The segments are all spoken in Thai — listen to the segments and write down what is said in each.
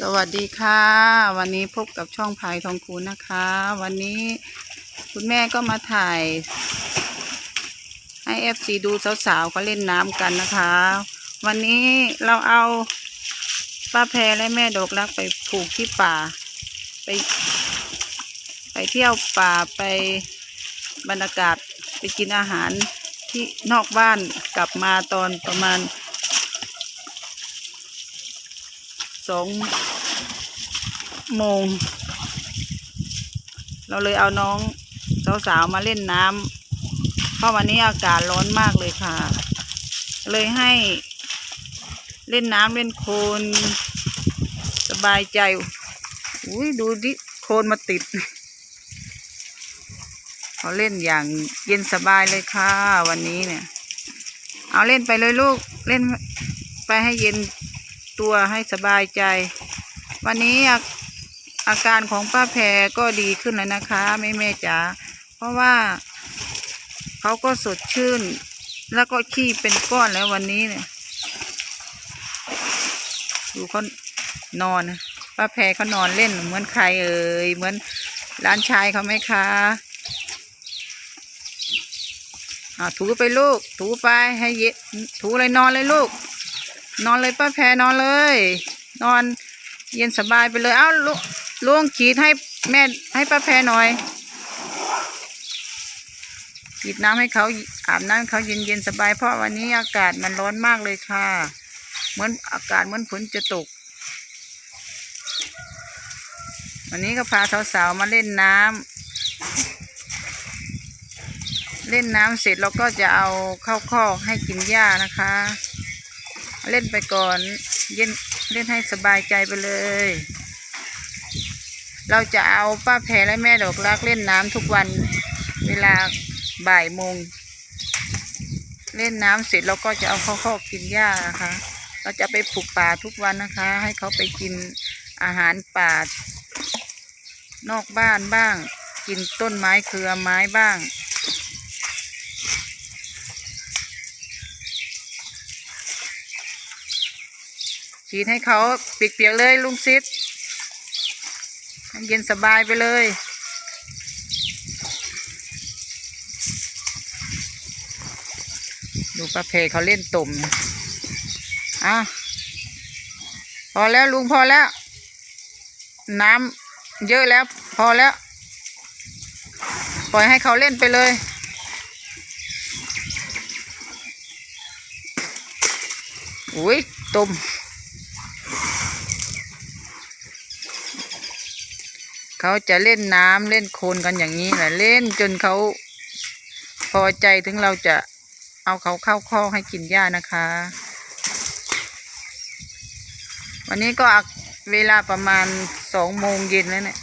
สวัสดีค่ะ วันนี้พบกับช่องพายทองคูณนะคะ วันนี้คุณแม่ก็มาถ่ายให้เอฟซีดูสาวๆเขาเล่นน้ำกันนะคะ วันนี้เราเอาป้าแพรและแม่ดอกรักไปผูกที่ป่า ไป ไปเที่ยวป่าไปบรรยากาศไปกินอาหารที่นอกบ้านกลับมาตอนประมาณ สองโมง เราเลยเอาน้องสาวๆมาเล่นน้ำเพราะวันนี้อากาศร้อนมากเลยค่ะ เลยให้เล่นน้ำเล่นโคลนสบายใจ อุ้ยดูดิโคลนมาติดเขาเล่นอย่างเย็นสบายเลยค่ะ วันนี้เนี่ย เอาเล่นไปเลยลูกเล่นไปให้เย็น ตัวให้สบายใจ วันนี้อาการของป้าแพรก็ดีขึ้นแล้วนะคะแม่แม่จ๋าเพราะว่าเขาก็สดชื่น แล้วก็ขี้เป็นก้อนแล้ววันนี้เนี่ยดูเขานอนป้าแพรเขานอนเล่นเหมือนใครเอ่ยเหมือนร้านชายเขาไหมคะถูไปลูก ถูไปให้เยะถูเลยนอนเลยลูก นอนเลยป้าแพรนอนเลย นอนเย็นสบายไปเลย เอ้าลุลุงขีดให้แม่ให้ป้าแพรหน่อยขีดน้ำให้เขาอาบน้ำเขาเย็นเย็นสบาย เพราะวันนี้อากาศมันร้อนมากเลยค่ะ เหมือนอากาศเหมือนฝนจะตก วันนี้ก็พาสาวๆมาเล่นน้ำเล่นน้ำเสร็จเราก็จะเอาเข้าวคอกให้กินหญ้านะคะ เล่นไปก่อนเย็นเล่นให้สบายใจไปเลย เราจะเอาป้าแพรและแม่ดอกรักเล่นน้ำทุกวันเวลาบ่ายโมงเล่นน้ำเสร็จเราก็จะเอาเข้าคอกกินหญ้านะคะ เราจะไปปลูกป่าทุกวันนะคะ ให้เขาไปกินอาหารป่านอกบ้านบ้าง กินต้นไม้เครือไม้บ้าง ฉีดให้เขาเปียกๆเลยลุงซิดให้เย็นสบายไปเลย ดูป้าเพเขาเล่นตุ่มอะพอแล้วลุงพอแล้ว น้ำเยอะแล้ว พอแล้ว ปล่อยให้เขาเล่นไปเลยอุ้ยตุ่ม เขาจะเล่นน้ำเล่นโคลนกันอย่างนี้แหละเล่นจนเขาพอใจถึงเราจะเอาเขาเข้าคอกให้กินหญ้านะคะ วันนี้ก็เวลาประมาณสองโมงเย็นแล้วเนี่ย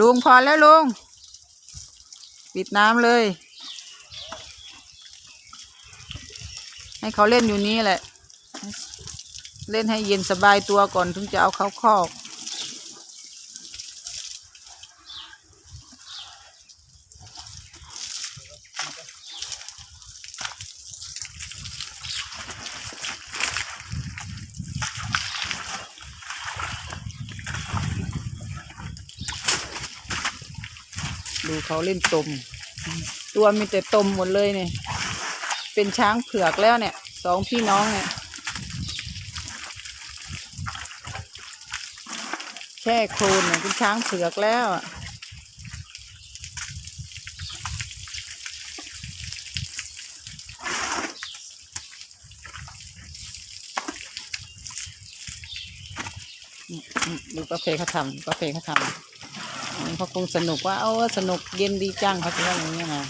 ลุงพอแล้วลุง ปิดน้ำเลย ให้เขาเล่นอยู่นี้แหละ เล่นให้เย็นสบายตัวก่อนถึงจะเอาเขาคอก เขาเล่นตม ตัวมีแต่ตมหมดเลยเนี่ย เป็นช้างเผือกแล้วเนี่ย สองพี่น้องเนี่ยแช่โคลนเนี่ยเป็นช้างเผือกแล้วอะดูป้าเพเขาทำป้าเพเขาทำ เขาคงสนุกว่าเอาสนุกเย็นดีจังเขาจะว่าอย่างนี้นะ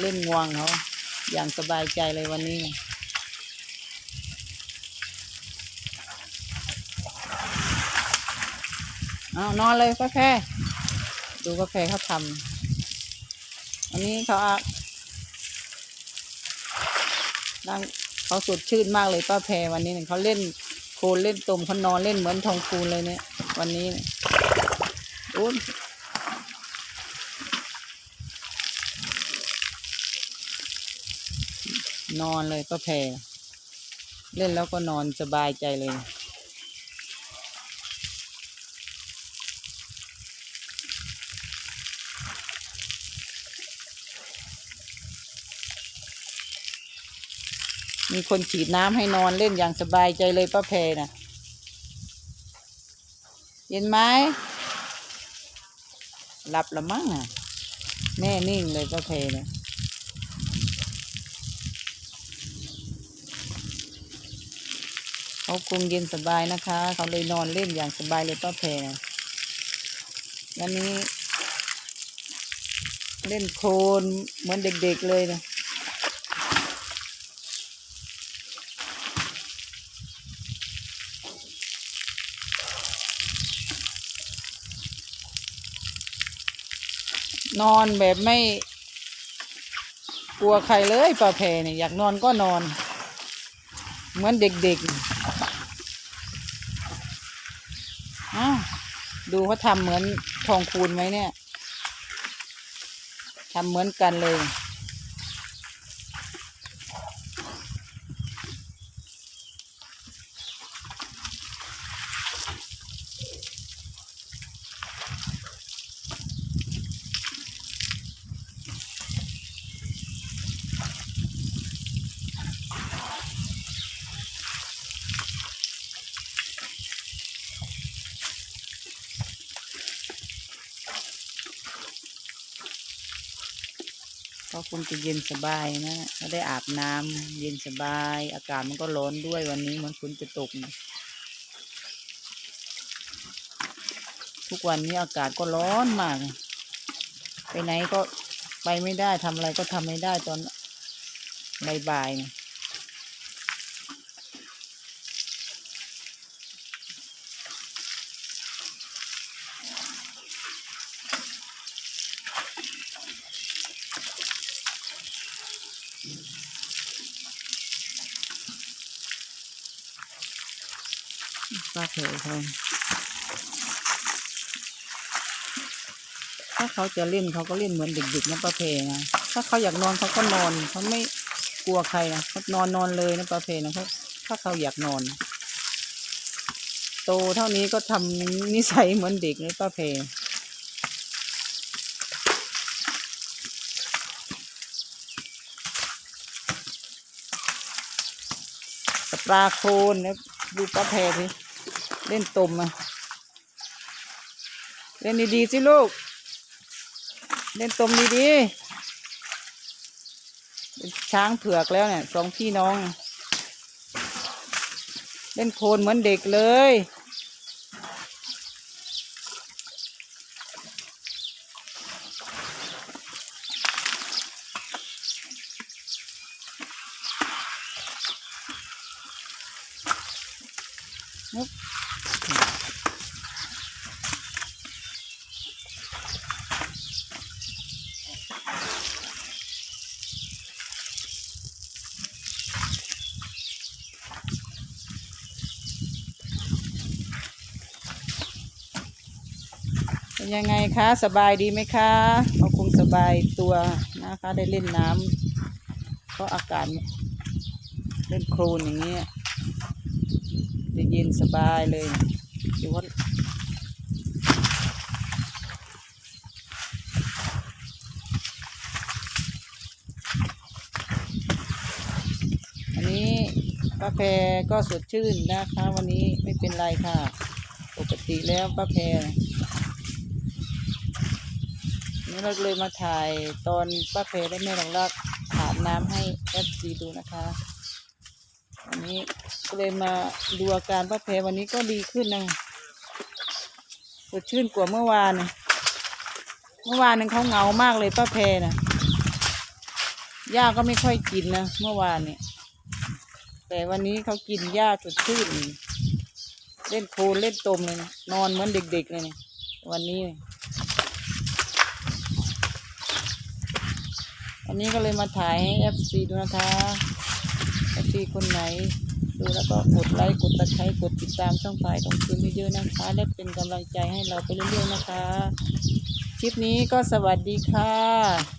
เล่นงวงเขาอย่างสบายใจเลยวันนี้เอานอนเลยป้าแพรดูป้าแพรเขาทำอันนี้เขาอะนั่งเขาสดชื่นมากเลยป้าแพรวันนี้เนี่ยเขาเล่นโคนเล่นตมเขานอนเล่นเหมือนทองคูณเลยเนี่ย วันนี้เนี่ย โอ้ยนอนเลยป้าแพรเล่นแล้วก็นอนสบายใจเลย มีคนฉีดน้ำให้นอนเล่นอย่างสบายใจเลยป้าแพรนะเย็นไหม หลับละมั้งอะแน่นิ่งเลยป้าแพรเนี่ยเขาคงเย็นสบายนะคะ เขาเลยนอนเล่นอย่างสบายเลยป้าแพรนะวันนี้ เล่นโคลนเหมือนเด็กๆเลยนะ นอนแบบไม่ กลัวใครเลยปลาแพรเนี่ยอยากนอนก็นอน เหมือนเด็กๆอ้าวดูเขาทำเหมือนทองคูณไหมเนี่ยทำเหมือนกันเลย ก็คงจะเย็นสบายนะก็ได้อาบน้ำเย็นสบาย อากาศมันก็ร้อนด้วยวันนี้มันฝนจะตกนะทุกวันนี้อากาศก็ร้อนมาก ไปไหนก็ไปไม่ได้ทำอะไรก็ทำไม่ได้ตอนบ่ายๆเนี่ย ป้าเผยเขาถ้าเขาจะเล่นเขาก็เล่นเหมือนเด็กๆนะป้าเพนะถ้าเขาอยากนอนเขาก็นอนเขาไม่กลัวใครนะเขานอนนอนเลยนะป้าเพนะเขาถ้าเขาอยากนอน โตเท่านี้ก็ทำนิสัยเหมือนเด็กเลยป้าเพสปลาโคนนะดูป้าแพรสิ เล่นตมอะเล่นดีๆสิลูก เล่นตมดีๆเป็นช้างเผือกแล้วเนี่ยสองพี่น้อง เล่นโคลนเหมือนเด็กเลย เป็นยังไงคะ สบายดีไหมคะเขาคงสบายตัวนะคะ ได้เล่นน้ำเพราะอากาศเล่นโคลนอย่างเงี้ยจะเย็นสบายเลยดูว่าอันนี้ป้าแพรก็สดชื่นนะคะ วันนี้ไม่เป็นไรค่ะ ปกติแล้วป้าแพ รนี่เราเลยมาถ่ายตอนป้าเพได้แม่หลังรักอาบน้ำให้เอฟซีดูนะคะวันนี้ก็เลยมาดูอาการป้าเพวันนี้ก็ดีขึ้นนะสดชื่นกว่าเมื่อวานนะเมื่อวานนึงเขาเหงามากเลยป้าเพนะย่าก็ไม่ค่อยกินนะเมื่อวานเนี่ย แต่วันนี้เขากินหญ้าสดชื่นเล่นโคลนเล่นตมเลยนะนอนเหมือนเด็กๆเลยเนี่ยวันนี้ นี้ก็เลยมาถ่ายให้ FC ดูนะคะ FC คนไหน ดูแล้วก็กดไลค์กดตะไคร้กดติดตามช่องถ่ายของคืนเยอะๆนะคะ และเป็นกำลังใจให้เราไปเรื่อยๆนะคะ คลิปนี้ก็สวัสดีค่ะ